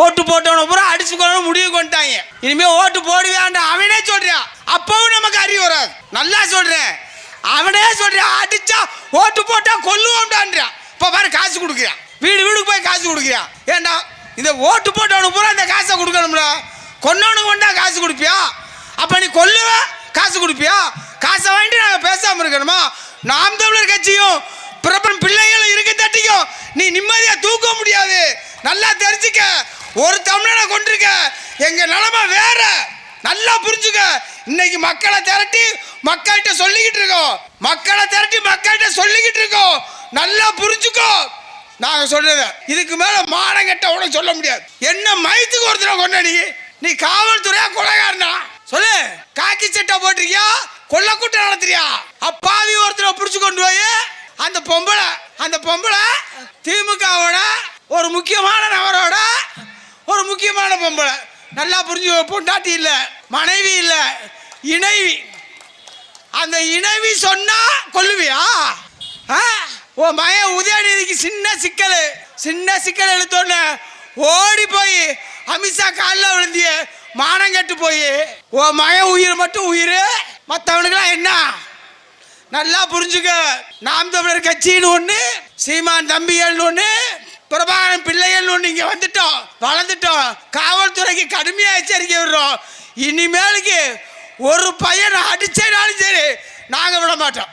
ஓட்டு போட்டவன பூரா அடிச்சு கொள்ளணும் முடிவு கொண்டாங்க இனிமே ஓட்டு போடுவேன் அவனே சொல்றான் அப்பவும் நமக்கு அறிவு வராது. நல்லா சொல்றேன். அவனே சொல்றான் அடிச்சா ஓட்டு போட்டா கொல்லுவோம்டான்றான் இப்ப பாரு காசு கொடுக்குறான். வீடு வீடுக்கு போய் காசு கொடுக்குறான். ஏண்டா இந்த ஓட்டு போட்டவனுக்கு பூரா இந்த காசை கொடுக்கணும்ல கொன்னவனுக்கு கொண்டா காசு கொடுப்பியா? அப்ப நீ கொல்லுவ காசு கொடுப்பியா? காசை வாங்கிட்டு நாங்க பேசாம இருக்கணுமா? நாம் தமிழர் கட்சியும் பிரபலம் பிள்ளைகளும் இருக்க தட்டிக்கும். நீ நிம்மதியா தூக்க முடியாது. நல்லா தெரிஞ்சுக்க. ஒரு தமிழனை கொண்டிருக்க எங்க நிலைமை வேற. நல்லா புரிஞ்சுக்க. இன்னைக்கு மக்களை திரட்டி மக்கள்கிட்ட சொல்லிக்கிட்டு இருக்கோம். மக்களை திரட்டி மக்கள்கிட்ட சொல்லிக்கிட்டு இருக்கோம். நல்லா புரிஞ்சுக்கோ. நாங்க சொல்றது. இதுக்கு மேல மானம் கெட்ட உடனே சொல்ல முடியாது. என்ன மயத்துக்கு ஒருத்தர கொண்டாடி நீ? காவல்துறையா கொலைகாரனா? சொல்லு. காக்கி சட்டை போட்டிருக்கியா? கொள்ள கூட்டம் நடத்துறியா? அப்பாவி ஒருத்தரை பிடிச்சு கொண்டு போய் அந்த பொம்பளை அந்த பொம்பளை திமுகவோட ஒரு ஒரு முக்கியமான நல்லா புரிஞ்சு பொண்டாட்டி இல்ல மனைவி இல்ல இணைவி. அந்த இணைவி சொன்னா கொல்லுவியா? ஆ? மய உதயநிதிக்கு சின்ன சிக்கல் சின்ன சிக்கல் எழுத்தோன்னு ஓடி போய் அமித்ஷா காலில் விழுந்திய மானம் கெட்டு போய் ஓ மய உயிர் மட்டும் உயிர்? மற்றவனுக்குலாம் என்ன? நல்லா புரிஞ்சுக்க. நாம் தமிழர் கட்சின்னு ஒன்று சீமான் தம்பிகள்னு ஒன்று இங்க வந்துட்டோம் வளர்ந்துட்டோம். காவல்துறைக்கு கடுமையா எச்சரிக்கை விடுறோம். இனிமேலுக்கு ஒரு பையனை அடிச்சேனாலும் சரி நாங்க விட மாட்டோம்.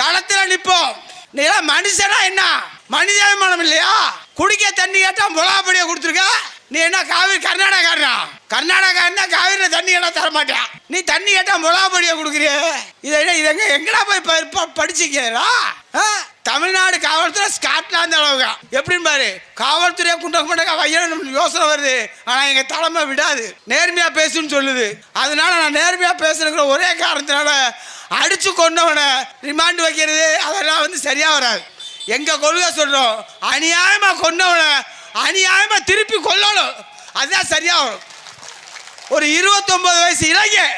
களத்துல நிப்போம். நீலாம் மனுஷனா என்ன? மனிதாபிமானம் இல்லையா? குடிக்க தண்ணி கேட்டா முலாப்படியை கொடுத்துருக்க? நீ என்ன காவிரி கர்நாடகாரனா? கர்நாடகாரனா காவிரியில் தண்ணி எல்லாம் தர மாட்டேன் நீ தண்ணி கேட்டா முலாப்படியை கொடுக்குறிய. இதை எங்கடா போய் படிச்சுக்கிறா? தமிழ்நாடு காவல்துறை ஸ்காட்லாந்து அளவுங்க எப்படின்னு பாரு காவல்துறையை குண்டக்க மாட்டாங்க வையணும் யோசனை வருது. ஆனா எங்க தலைமை விடாது. நேர்மையா பேசுன்னு சொல்லுது. அதனால நான் நேர்மையா பேசுறதுக்கு ஒரே காரணத்தினால அடிச்சு கொண்டவனை ரிமாண்ட் வைக்கிறது அதெல்லாம் வந்து சரியா வராது. எங்க கொள்கை சொல்றோம் அநியாயமா கொண்டவனை அநியாயமா திருப்பி கொல்லணும். அதுதான் சரியா வரும். ஒரு இருபத்தொன்பது வயசு இளைஞன்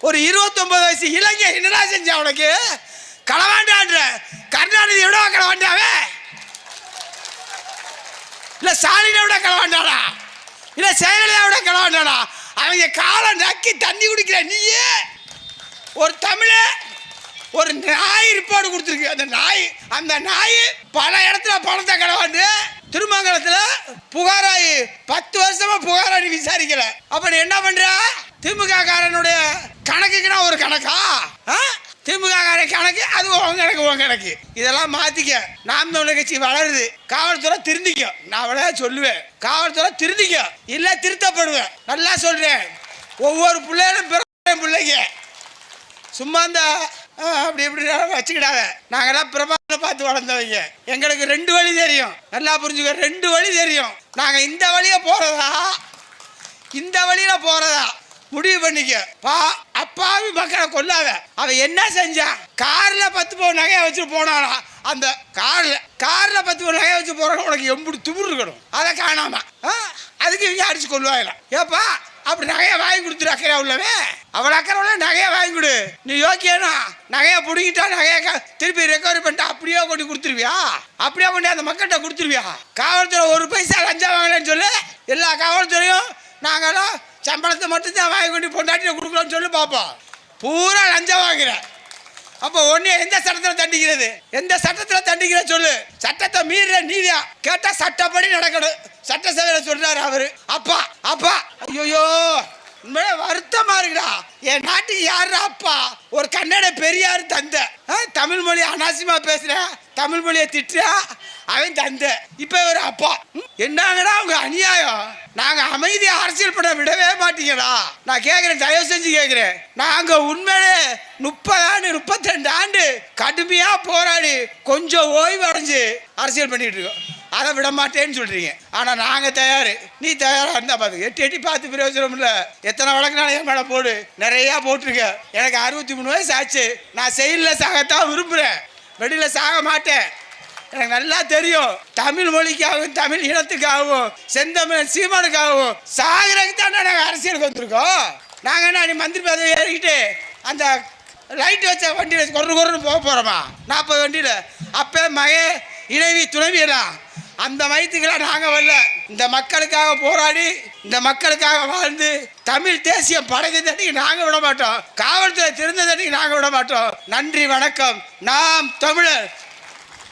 ஒரு இருபத்தொன்பது வயசு இளைஞன் என்னடா செஞ்ச உனக்கு? களவாண்டான்ற. கருணாநிதி எவ்வளோ களவாண்டாவே? இல்ல ஸ்டாலினை விட களவாண்டானா இல்ல செயலலிதா விட களவாண்டானா அவங்க காலை நக்கி தண்ணி குடிக்கிற நீயே ஒரு தமிழ ஒரு நாய் ரிப்போர்ட் கொடுத்துருக்கு. அந்த நாய் அந்த நாய் பல இடத்துல பணத்தை களவாண்டு திருமங்கலத்துல புகாராயி பத்து வருஷமா புகாராயி விசாரிக்கல. அப்ப நீ என்ன பண்ற? திமுக காரனுடைய கணக்குக்குன்னா ஒரு கணக்கா? ஆ? திமுக கணக்கு அது உன் கணக்கு உன் கணக்கு. இதெல்லாம் மாத்திக்க. நாம் தமிழர் கட்சி வளருது. காவல்துறை திருந்திக்கும். நான் அவ்வளோ சொல்லுவேன். காவல்துறை திருந்திக்கும். இல்ல திருத்தப்படுவேன். நல்லா சொல்றேன். ஒவ்வொரு பிள்ளைகளும் பிற பிள்ளைங்க. சும்மா இந்த அப்படி இப்படி வச்சுக்கிடாத. நாங்கெல்லாம் பிரபாகரனை பார்த்து வளர்ந்தவங்க. எங்களுக்கு ரெண்டு வழி தெரியும். நல்லா புரிஞ்சுக்க ரெண்டு வழி தெரியும். நாங்கள் இந்த வழியை போகிறதா இந்த வழியில் போகிறதா முடிவு பண்ணிக்க. பா அப்பாவி மக்களை கொல்லாத. அவன் என்ன செஞ்சான் கார்ல பத்து பவுன் நகையை வச்சு போனானா? அந்த கார்ல கார்ல பத்து பவுன் நகையை வச்சு போறவங்க உனக்கு எம்புடி துமுறு இருக்கணும். அதை காணாம. ஆ, அதுக்கு இவங்க அடிச்சு கொள்வாங்களாம் ஏப்பா அப்படி நகையை வாங்கி கொடுத்துரு அக்கறை உள்ளவே. அவள் அக்கறை உள்ள நகையை வாங்கி கொடு. நீ யோக்கியனா? நகையை பிடிக்கிட்டா நகையை திருப்பி ரெக்கவரி பண்ணிட்டு அப்படியே கொண்டு கொடுத்துருவியா? அப்படியே கொண்டு அந்த மக்கள்கிட்ட கொடுத்துருவியா? காவல்துறை ஒரு பைசா லஞ்சம் வாங்கலன்னு சொல்லு. எல்லா காவல்துறையும் நாங்களாம் சம்பளத்தை மட்டும்தான் வாங்கி கொண்டு பொண்டாட்டியை கொடுக்குறோம்னு சொல்லி பார்ப்போம் பூரா லஞ்சம் வாங்குற. அப்போ ஒன்று எந்த சட்டத்தில் தண்டிக்கிறது? எந்த சட்டத்தில் தண்டிக்கிற சொல்லு. சட்டத்தை மீற நீதியா? கேட்டா சட்டப்படி நடக்கணும். சட்டசபையில் சொல்றாரு அவரு. அப்பா அப்பா. ஐயோ உண்மையிலே வருத்தமா இருக்குடா. என் நாட்டுக்கு யாரு அப்பா? ஒரு கன்னட பெரியார் தந்த. ஆ, தமிழ் மொழி அனாசியமா பேசுற? தமிழ் மொழியை திட்டுறா? அவன் தந்த. இப்ப ஒரு அப்பா. ம், என்னங்கடா உங்க அநியாயம்? நாங்கள் அமைதியாக அரசியல் பண்ண விடவே மாட்டீங்களா நான் கேட்குறேன் தயவு செஞ்சு கேட்குறேன் நாங்கள் உண்மையிலே முப்பது ஆண்டு முப்பத்தெண்டு ஆண்டு கடுமையாக போராடி கொஞ்சம் ஓய்வு அடைஞ்சு அரசியல் பண்ணிகிட்டு இருக்கோம். அதை விட மாட்டேன்னு சொல்கிறீங்க ஆனால் நாங்கள் தயார். நீ தயாராக இருந்தால் பார்த்து எட்டி எட்டி பார்த்து பிரயோஜனம் இல்லை. எத்தனை வழக்குனாலும் என் மேடம் போடு. நிறையா போட்டிருக்க. எனக்கு அறுபத்தி மூணு வயசு ஆச்சு. நான் செயலில் சாகத்தான் விரும்புகிறேன் வெளியில் சாக மாட்டேன். எனக்கு நல்லா தெரியும். தமிழ் மொழிக்காகவும் தமிழ் இனத்துக்காகவும் செந்தமிழ் சீமானுக்காகவும் சாகிறதுக்கு தானே நாங்கள் அரசியலுக்கு வந்திருக்கோம். நாங்கள் என்ன நீ மந்திரி பதவி ஏறிக்கிட்டு அந்த லைட் வச்ச வண்டியில் கொரு கொருன்னு போக போகிறோமா நாற்பது வண்டியில். அப்போ மகே இணைவி துணைவியலாம் அந்த மயத்துக்கெல்லாம் நாங்கள் வரல. இந்த மக்களுக்காக போராடி இந்த மக்களுக்காக வாழ்ந்து தமிழ் தேசியம் படைத்ததடி நாங்கள் விட மாட்டோம். காவல்துறை திருந்ததடி நாங்கள் விட மாட்டோம். நன்றி வணக்கம். நாம் தமிழர்.